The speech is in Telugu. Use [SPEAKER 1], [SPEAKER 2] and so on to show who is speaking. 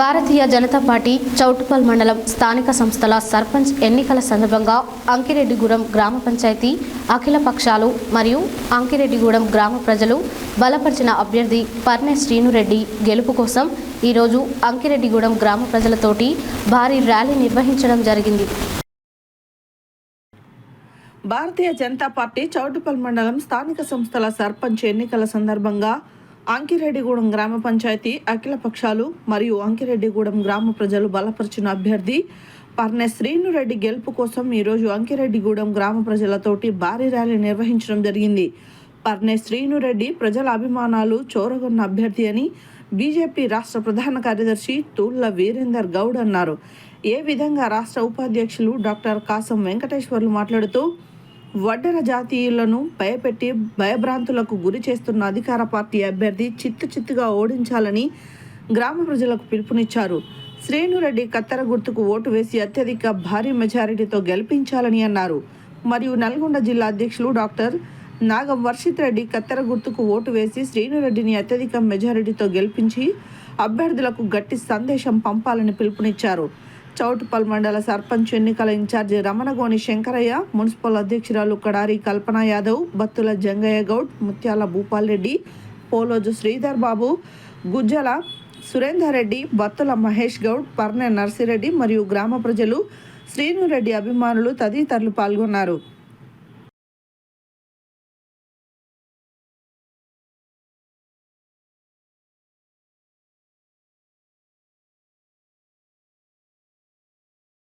[SPEAKER 1] భారతీయ జనతా పార్టీ చౌటుపల్ మండలం స్థానిక సంస్థల సర్పంచ్ ఎన్నికల సందర్భంగా అంకిరెడ్డిగూడెం గ్రామ పంచాయతీ అఖిల పక్షాలు మరియు అంకిరెడ్డిగూడెం గ్రామ ప్రజలు బలపరిచిన అభ్యర్థి పర్నె శ్రీనురెడ్డి గెలుపు కోసం ఈరోజు అంకిరెడ్డిగూడెం గ్రామ ప్రజలతోటి భారీ ర్యాలీ నిర్వహించడం జరిగింది.
[SPEAKER 2] భారతీయ జనతా పార్టీ చౌటుపల్ మండలం స్థానిక సంస్థల సర్పంచ్ ఎన్నికల సందర్భంగా అంకిరెడ్డిగూడెం గ్రామ పంచాయతీ అఖిల పక్షాలు మరియు అంకిరెడ్డిగూడెం గ్రామ ప్రజలు బలపరిచిన అభ్యర్థి పర్నె శ్రీనురెడ్డి గెలుపు కోసం ఈరోజు అంకిరెడ్డిగూడెం గ్రామ ప్రజలతోటి భారీ ర్యాలీ నిర్వహించడం జరిగింది. పర్నె శ్రీనురెడ్డి ప్రజల అభిమానాలు చోరగొన్న అభ్యర్థి అని బీజేపీ రాష్ట్ర ప్రధాన కార్యదర్శి తూళ్ళ వీరేందర్ గౌడ్ అన్నారు. ఏ విధంగా రాష్ట్ర ఉపాధ్యక్షులు డాక్టర్ కాసం వెంకటేశ్వర్లు మాట్లాడుతూ వడ్డర జాతీయులను భయపెట్టి భయభ్రాంతులకు గురి చేస్తున్న అధికార పార్టీ అభ్యర్థి చిత్తు చిత్తుగా ఓడించాలని గ్రామ ప్రజలకు పిలుపునిచ్చారు. శ్రేణురెడ్డి కత్తెర గుర్తుకు ఓటు వేసి అత్యధిక భారీ మెజారిటీతో గెలిపించాలని అన్నారు. మరియు నల్గొండ జిల్లా అధ్యక్షులు డాక్టర్ నాగం వర్షిత్ రెడ్డి కత్తెర గుర్తుకు ఓటు వేసి శ్రీనురెడ్డిని అత్యధిక మెజారిటీతో గెలిపించి అభ్యర్థులకు గట్టి సందేశం పంపాలని పిలుపునిచ్చారు. చౌటుపల్ మండల సర్పంచ్ ఎన్నికల ఇన్ఛార్జి రమణగోని శంకరయ్య మున్సిపల్ అధ్యక్షురాలు కడారి కల్పన యాదవ్ బత్తుల జంగయ్య గౌడ్ ముత్యాల భూపాల్ రెడ్డి పోలోజు శ్రీధర్ బాబు గుజ్జల సురేందర్ రెడ్డి బత్తుల మహేష్ గౌడ్ పర్నె నర్సిరెడ్డి మరియు గ్రామ ప్రజలు శ్రీనురెడ్డి అభిమానులు తదితరులు పాల్గొన్నారు.